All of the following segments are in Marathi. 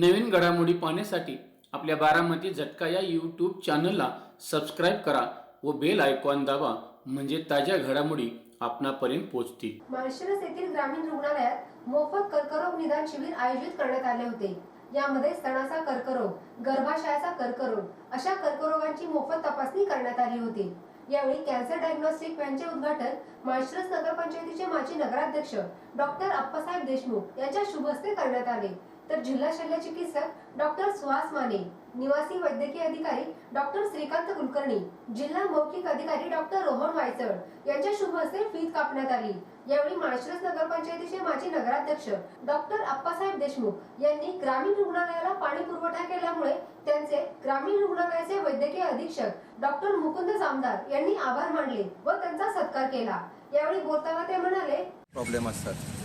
नवीन घडामोडी पाहण्यासाठी आपल्या बारामती झटका या यूट्यूब चॅनलला सबस्क्राईब करा व बेल आयकॉन दाबा म्हणजे ताज्या घडामोडी आपणापर्यंत पोहोचतील. माळशिरस येथील ग्रामीण रुग्णालयात मोफत कर्करोग निदान शिबिर आयोजित करण्यात आले होते. यामध्ये स्तनाचा कर्करोग गर्भाशयाचा कर्करोग अशा कर्करोगांची मोफत तपासणी करण्यात आली होती. यावेळी कॅन्सर डायग्नोस्टिक व्हॅनचे उद्घाटन माळशिरस नगरपंचायतीचे माजी नगराध्यक्ष डॉक्टर अप्पासाहेब देशमुख यांच्या शुभ हस्ते करण्यात आले. तर जिल्हा शल्य चिकित्सक डॉक्टर सुहास माने निवासी वैद्यकीय अधिकारी डॉक्टर श्रीकांत कुलकर्णी जिल्हा मौखिक अधिकारी डॉक्टर रोहन वायचळ यांच्या शुभ हस्ते फीत कापण्यात आली. यावेळी माळशिरस नगरपंचायतीचे माजी नगराध्यक्ष डॉक्टर अप्पासाहेब देशमुख यांनी ग्रामीण रुग्णालयाला पाणी पुरवठा केल्यामुळे त्यांचे ग्रामीण रुग्णालयाचे वैद्यकीय अधीक्षक डॉक्टर मुकुंद जामदार यांनी आभार मानले व त्यांचा सत्कार केला. यावेळी बोलताना ते म्हणाले प्रॉब्लेम असतात.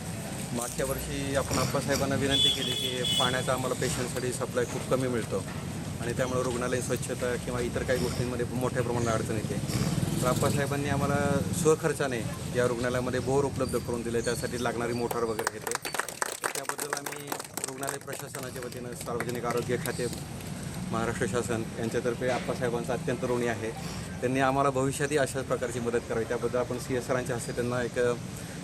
मागच्या वर्षी आपण आप्पासाहेबांना विनंती केली की पाण्याचा आम्हाला पेशंटसाठी सप्लाय खूप कमी मिळतो. आणि त्यामुळे रुग्णालय स्वच्छता किंवा इतर काही गोष्टींमध्ये मोठ्या प्रमाणात अडचण येते. तर आप्पासाहेबांनी आम्हाला स्वखर्चाने या रुग्णालयामध्ये बोर उपलब्ध करून दिले. त्यासाठी लागणारी मोटार वगैरे येते त्याबद्दल आम्ही रुग्णालय प्रशासनाच्या वतीनं सार्वजनिक आरोग्य खाते महाराष्ट्र शासन यांच्यातर्फे आप्पासाहेबांचा अत्यंत ऋणी आहे. त्यांनी आम्हाला भविष्यातही अशाच प्रकारची मदत करावी. त्याबद्दल आपण सी एस सरांच्या हस्ते त्यांना एक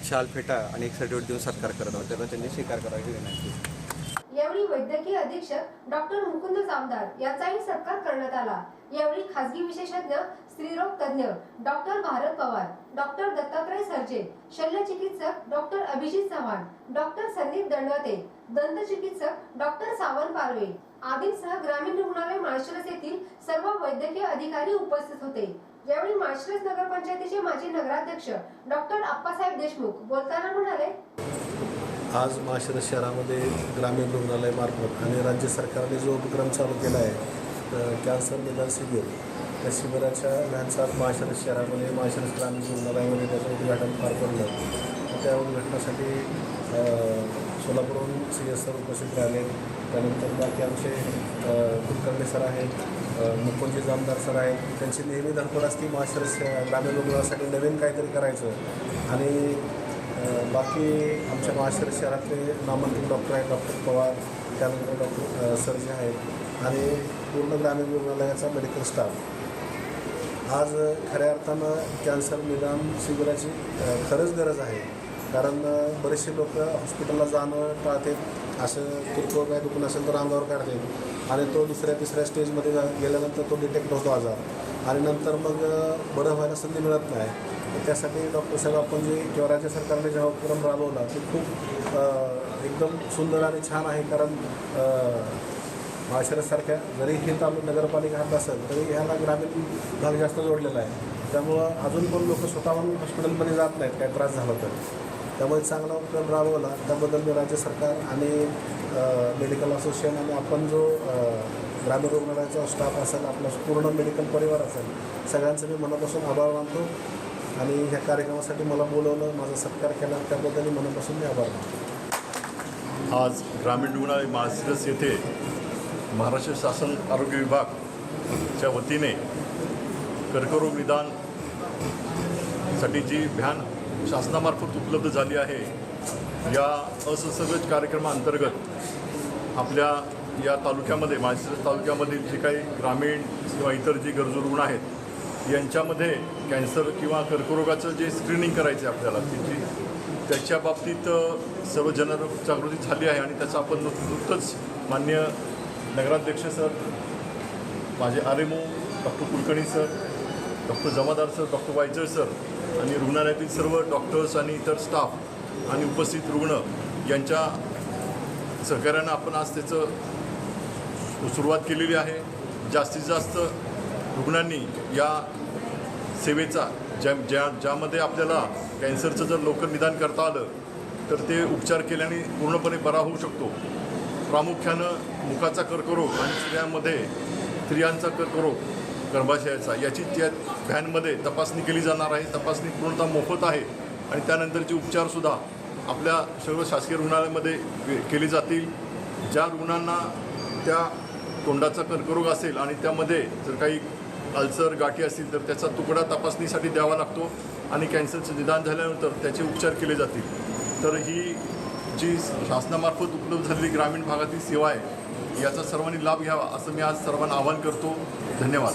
शाल फेटा आणि एक सर्टिफिकेट देऊन सत्कार करत आहोत. त्याला त्यांनी स्वीकार करावी विनंती यावेळी वैद्यकीय अधीक्षक डॉक्टर मुकुंद जामदार यांचाही सत्कार करण्यात आला. यावेळी खासगी विशेषज्ञ स्त्रीरोग तज्ञ डॉक्टर भारत पवार डॉक्टर दत्तात्रय सरजे शल्य चिकित्सक डॉक्टर अभिजित चव्हाण डॉक्टर संदीप दंडवते दंत चिकित्सक डॉक्टर सावंत पारवे आदींसह ग्रामीण रुग्णालय माळशिरस येथील सर्व वैद्यकीय अधिकारी उपस्थित होते. यावेळी माळशिरस नगरपंचायतीचे माजी नगराध्यक्ष डॉक्टर अप्पासाहेब देशमुख बोलताना म्हणाले आज माळशिरस शहरामध्ये ग्रामीण रुग्णालयामार्फत आणि राज्य सरकारने जो उपक्रम चालू केला आहे कॅन्सर निदान शिबिर त्या शिबिराच्या व्हॅनचा माळशिरस शहरामध्ये माळशिरस ग्रामीण रुग्णालयामध्ये त्याचं उद्घाटन पार पडलं. त्या उद्घाटनासाठी सोलापूरहून सी एस सर उपस्थित राहिले. त्यानंतर बाकी आमचे कुलकर्णी सर आहेत मुकुंजी जामदार सर आहेत. त्यांची नेहमी धडपड असते. माळशिरस ग्रामीण रुग्णासाठी नवीन काहीतरी करायचं. आणि बाकी आमच्या महाशिरस शहरातले नामांकित डॉक्टर आहेत. डॉक्टर पवार त्यानंतर डॉक्टर सर जे आहेत. आणि पूर्ण ग्रामीण रुग्णालयाचा मेडिकल स्टाफ. आज खऱ्या अर्थानं कॅन्सर निदान शिबिराची खरंच गरज आहे. कारण बरेचसे लोक हॉस्पिटलला जाणं टाळतात असं किरकोळ काय दुखून असेल तर अंगावर काढतात. आणि तो दुसऱ्या तिसऱ्या स्टेजमध्ये जा- गेल्यानंतर तो डिटेक्ट होतो आजार. आणि नंतर मग बरं व्हायला संधी मिळत नाही. त्यासाठी डॉक्टर साहेब आपण जे किंवा राज्य सरकारने जेव्हा उपक्रम राबवला ते खूप एकदम सुंदर आणि छान आहे. कारण माळशिरससारख्या जरी हे तालुक नगरपालिका हात असेल तरी ह्याला ग्रामीण भाग जास्त जोडलेला आहे. त्यामुळं अजून पण लोक स्वतःहून हॉस्पिटलमध्ये जात नाहीत. काय त्रास झाला तर. त्यामुळे चांगला उपक्रम राबवला. त्याबद्दल मी राज्य सरकार आणि मेडिकल असोसिएशन आणि आपण जो ग्रामीण रुग्णालयाचा स्टाफ असेल आपला पूर्ण मेडिकल परिवार असेल सगळ्यांचं मी मनापासून आभार मानतो. आणि ह्या कार्यक्रमासाठी मला बोलवलं माझा सत्कार केला त्याबद्दल मी मनापासून मी आभार मानतो. आज ग्रामीण रुग्णालय माळशिरस येथे महाराष्ट्र शासन आरोग्य विभागच्या वतीने कर्करोग निदानसाठी जी व्हॅन शासनामार्फत उपलब्ध झाली आहे या असंसर्गज कार्यक्रमाअंतर्गत आपल्या या तालुक्यामध्ये माझ्या तालुक्यामधील जे काही ग्रामीण किंवा इतर जी गरजू रुग्ण आहेत यांच्यामध्ये कॅन्सर किंवा कर्करोगाचं जे स्क्रीनिंग करायचं आहे आपल्याला त्याची त्याच्या बाबतीत सर्व जनजागृती झाली आहे आणि त्याचं आपण नुकतंच मान्य नगराध्यक्ष सर माझे R M O doctor Kulkarni sir doctor Jamadar sir doctor Waychal sir आणि रुग्णालयातील सर्व डॉक्टर्स आणि इतर स्टाफ आणि उपस्थित रुग्ण यांच्या सहकार्यानं आपण आज त्याचं सुरुवात केलेली आहे. जास्तीत जास्त रुग्णांनी या सेवेचा ज्या ज्या ज्यामध्ये आपल्याला कॅन्सरचं जर लवकर निदान करता आलं तर ते उपचार केल्याने पूर्णपणे बरा होऊ शकतो. प्रामुख्यानं मुखाचा कर्करोग आणि स्त्रियांमध्ये स्त्रियांचा कर्करोग गर्भाशयाचा. याची त्या व्हॅनमध्ये तपासणी केली जाणार आहे. तपासणी पूर्णतः मोफत आहे आणि त्यानंतरचे उपचारसुद्धा आपल्या सर्व शासकीय रुग्णालयामध्ये केले जातील. ज्या रुग्णांना त्या तोंडाचा कर्करोग असेल आणि त्यामध्ये जर काही अल्सर गाठी असतील तर त्याचा तुकडा तपासणीसाठी द्यावा लागतो आणि कॅन्सरचं निदान झाल्यानंतर त्याचे उपचार केले जातील. तर ही जी शासनामार्फत उपलब्ध झालेली ग्रामीण भागातील सेवा आहे याचा सर्वांनी लाभ घ्यावा असं मी आज सर्वांना आवाहन करतो. धन्यवाद.